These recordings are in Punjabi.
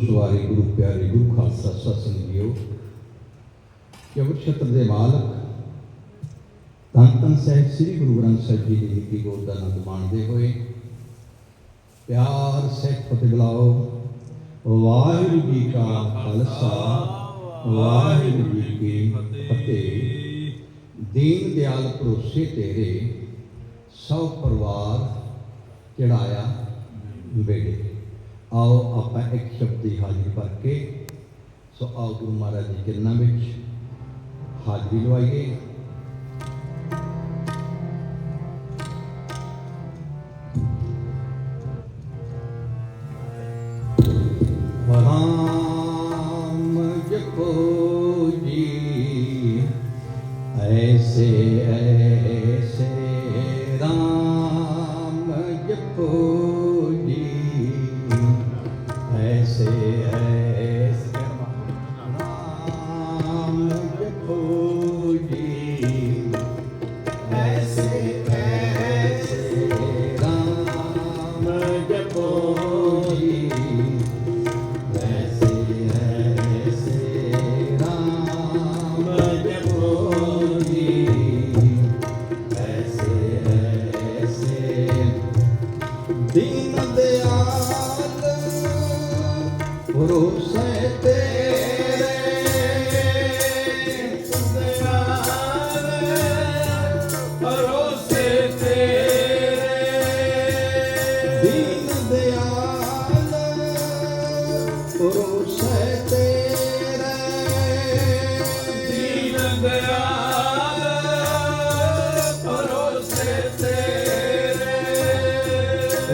ਗੁਰੂ ਸਵਾਰੀ ਪਿਆਰੇ ਗੁਰੂ ਖਾਲਸਾ ਸਤਿ ਜੀਓ ਜਗਤ ਛਤਰ ਦੇ ਮਾਲਕ, ਧੰਨ ਧੰਨ ਸਾਹਿਬ ਸ੍ਰੀ ਗੁਰੂ ਗ੍ਰੰਥ ਸਾਹਿਬ ਜੀ ਦੀ ਨੀਤੀ ਗੋਦ ਦਾ ਆਨੰਦ ਮਾਣਦੇ ਹੋਏ, ਪਿਆਰ ਸਿੱਖ ਫਤਿਹ ਬੁਲਾਓ। ਵਾਹਿਗੁਰੂ ਜੀ ਕਾ ਖਾਲਸਾ, ਵਾਹਿਗੁਰੂ ਜੀ ਕੀ ਫਤਿਹ। ਦੀਨ ਦਿਆਲ ਭਰੋਸੇ ਤੇਰੇ, ਸਭ ਪਰਿਵਾਰ ਚੜਾਇਆ ਬੇੜੇ ਆਓ ਆਪਾਂ ਇੱਕ ਸ਼ਬਦ ਦੀ ਹਾਜ਼ਰੀ ਭਰ ਕੇ, ਸੋ ਆਓ ਗੁਰੂ ਮਹਾਰਾਜ ਦੇ ਚਰਨਾਂ ਵਿੱਚ ਹਾਜ਼ਰੀ ਲਵਾਈਏ।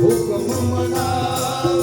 હુકમ મના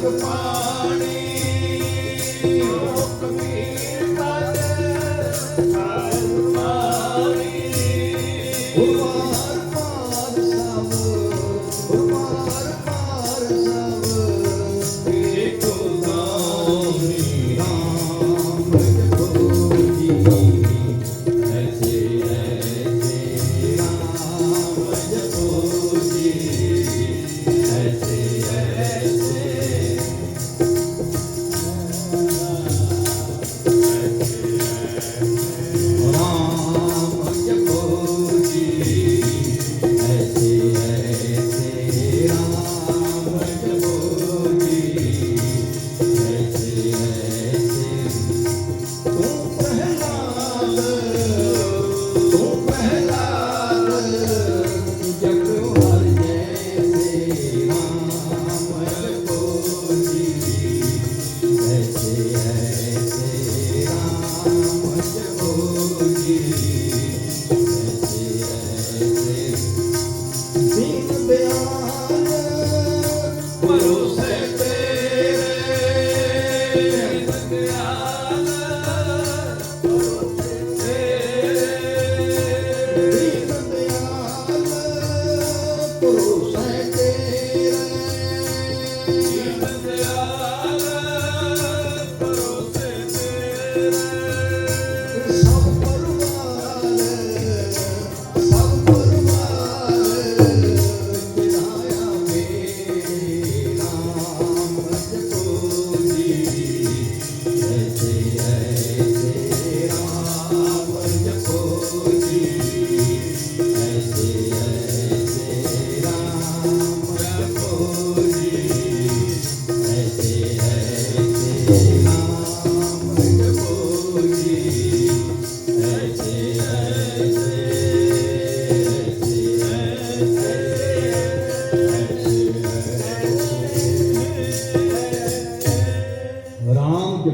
Pani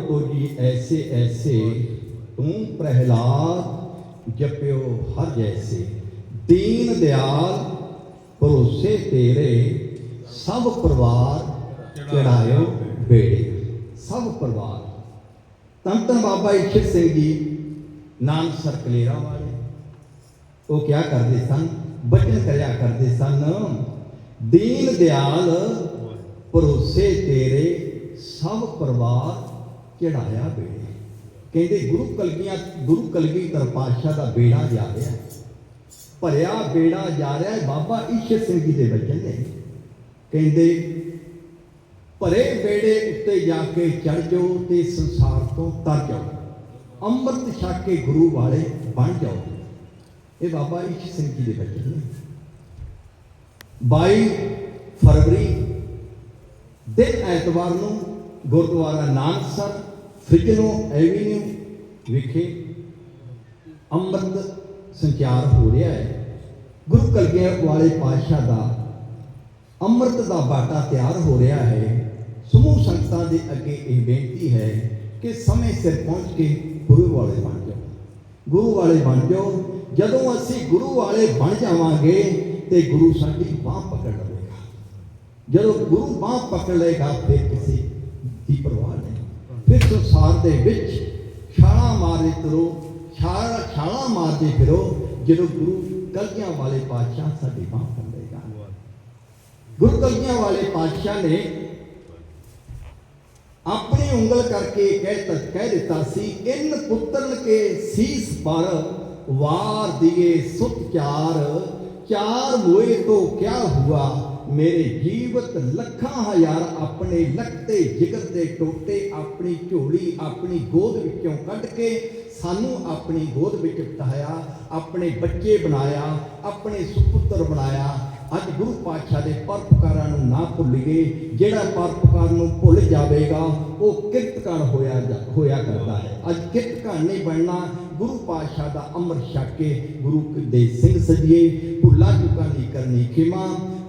ਰਾਮ ਜਪੋ ਜੀ ਐਸੇ ਐਸੇ ਤੂੰ ਪ੍ਰਹਿਲਾਦ ਜਪਿਓ ਹਰ ਜੈਸੇ। ਦੀਨ ਦਿਆਲ ਭਰੋਸੇ ਤੇਰੇ, ਸਭ ਚੜਾਇਓ ਬੇੜੇ। ਸਭ ਪਰਿਵਾਰ। ਤਨ ਤਨ ਬਾਬਾ ਈਸ਼ਰ ਸਿੰਘ ਜੀ, ਨਾਮ ਸਰਕਲੇਰਾ ਵਾਲੇ। ਉਹ ਕਿਆ ਕਰਦੇ ਸਨ? ਬਚਨ ਕਰਿਆ ਕਰਦੇ ਸਨ। ਦੀਨ ਦਿਆਲ ਭਰੋਸੇ ਤੇਰੇ, ਸਭ ਪਰਿਵਾਰ ਚੜਾਇਆ ਬੇੜੇ? ਕਹਿੰਦੇ ਗੁਰੂ ਕਲਗੀਆਂ, ਗੁਰੂ ਕਲਗੀਧਰ ਪਾਤਸ਼ਾਹ ਦਾ ਬੇੜਾ ਜਾ ਰਿਹਾ। ਭਰਿਆ ਬੇੜਾ ਜਾ ਰਿਹਾ ਬਾਬਾ ਈਸ਼ਰ ਸਿੰਘ ਜੀ ਦੇ ਬਚਨ ਨੇ। ਕਹਿੰਦੇ, ਭਰੇ ਬੇੜੇ ਉੱਤੇ ਜਾ ਕੇ ਚੜ ਜਾਓ ਤੇ ਸੰਸਾਰ ਤੋਂ ਤਰ ਜਾਓ। ਅੰਮ੍ਰਿਤ ਛਕ ਕੇ ਗੁਰੂ ਵਾਲੇ ਬਣ ਜਾਓ। ਇਹ ਬਾਬਾ ਈਸ਼ਰ ਸਿੰਘ ਜੀ ਦੇ ਵਚਨ ਨੇ। 22 ਫਰਵਰੀ ਦਿਨ ਐਤਵਾਰ ਨੂੰ ਗੁਰਦੁਆਰਾ ਨਾਨਕਸਰ ਫ੍ਰਿਜਨੋ ਐਵੀਨਿਊ ਵਿਖੇ, ਅੰਮ੍ਰਿਤ ਸੰਚਾਰ ਹੋ ਰਿਹਾ ਹੈ। ਗੁਰੂ ਕਲਗੀਆਂ ਵਾਲੇ ਪਾਤਸ਼ਾਹ ਦਾ ਅੰਮ੍ਰਿਤ ਦਾ ਬਾਟਾ ਤਿਆਰ ਹੋ ਰਿਹਾ ਹੈ। ਸਮੂਹ ਸੰਗਤਾਂ ਦੇ ਅੱਗੇ ਇਹ ਬੇਨਤੀ ਹੈ ਕਿ ਸਮੇਂ ਸਿਰ ਪਹੁੰਚ ਕੇ ਗੁਰੂ ਵਾਲੇ ਬਣ ਜਾਓ। ਗੁਰੂ ਵਾਲੇ ਬਣ ਜਾਓ। ਜਦੋਂ ਅਸੀਂ ਗੁਰੂ ਵਾਲੇ ਬਣ ਜਾਵਾਂਗੇ ਤੇ ਗੁਰੂ ਸਾਡੀ ਬਾਹ ਪਕੜ ਲਵੇਗਾ। ਜਦੋਂ ਗੁਰੂ ਬਾਹ ਪਕੜ ਲਏਗਾ ਫਿਰ ਕਿਸੇ ਦੀ ਪਰਵਾਹ ਨਹੀਂ। ਸੰਸਾਰ ਦੇ ਵਿੱਚ ਛਾਲਾਂ ਮਾਰਦੇ ਤੁਰੋ ਛਾਲਾਂ ਛਾਲਾਂ ਮਾਰਦੇ ਫਿਰੋ, ਜਦੋਂ ਗੁਰੂ ਕਲਗੀਆਂ ਵਾਲੇ ਪਾਤਸ਼ਾਹ ਸਾਡੀ ਬਾਹ ਫੜ ਗੁਰੂ ਕਲਗੀਆਂ ਵਾਲੇ ਪਾਤਸ਼ਾਹ ਨੇ ਆਪਣੀ ਉਂਗਲ ਕਰਕੇ ਕਹਿ ਤ- ਕਹਿ ਦਿੱਤਾ ਸੀ, ਇਨ ਪੁੱਤਰਨ ਕੇ ਸੀਸ ਪਰ ਵਾਰ ਦਿਏ ਸੁਤ ਚਾਰ ਚਾਰ ਮੋਏ ਤੋਂ ਕਿਆ ਹੁਆ? ਮੇਰੇ ਜੀਵਤ ਲੱਖਾਂ ਹਜ਼ਾਰ ਆਪਣੇ ਲਖਤੇ ਜਿਗਰ ਦੇ ਟੋਟੇ ਆਪਣੀ ਝੋਲੀ, ਆਪਣੀ ਗੋਦ ਵਿੱਚੋਂ ਕੱਢ ਕੇ ਸਾਨੂੰ ਆਪਣੀ ਗੋਦ ਵਿੱਚ ਬਿਠਾਇਆ, ਆਪਣੇ ਬੱਚੇ ਬਣਾਇਆ, ਆਪਣੇ ਸੁਪੁੱਤਰ ਬਣਾਇਆ। ਅੱਜ ਗੁਰੂ ਪਾਤਸ਼ਾਹ ਦੇ ਪਰਪਕਾਰਾਂ ਨੂੰ ਨਾ ਭੁੱਲੀਏ, ਜਿਹੜਾ ਪਰਪਕਾਰ ਨੂੰ ਭੁੱਲ ਜਾਵੇਗਾ, ਉਹ ਕਿਰਤਕਾਰ ਹੋਇਆ ਜਾ- ਹੋਇਆ ਕਰਦਾ ਹੈ। ਅੱਜ ਕਿਰਤਕਾਰ ਨਹੀਂ ਬਣਨਾ, ਗੁਰੂ ਪਾਤਸ਼ਾਹ ਦਾ ਅੰਮ੍ਰਿਤ ਛਕ ਕੇ ਗੁਰੂ ਦੇ ਸਿੰਘ ਸਜੀਏ, ਭੁੱਲਾ ਚੁੱਕਾਂ ਦੀ ਕਰਨੀ ਖਿਮਾ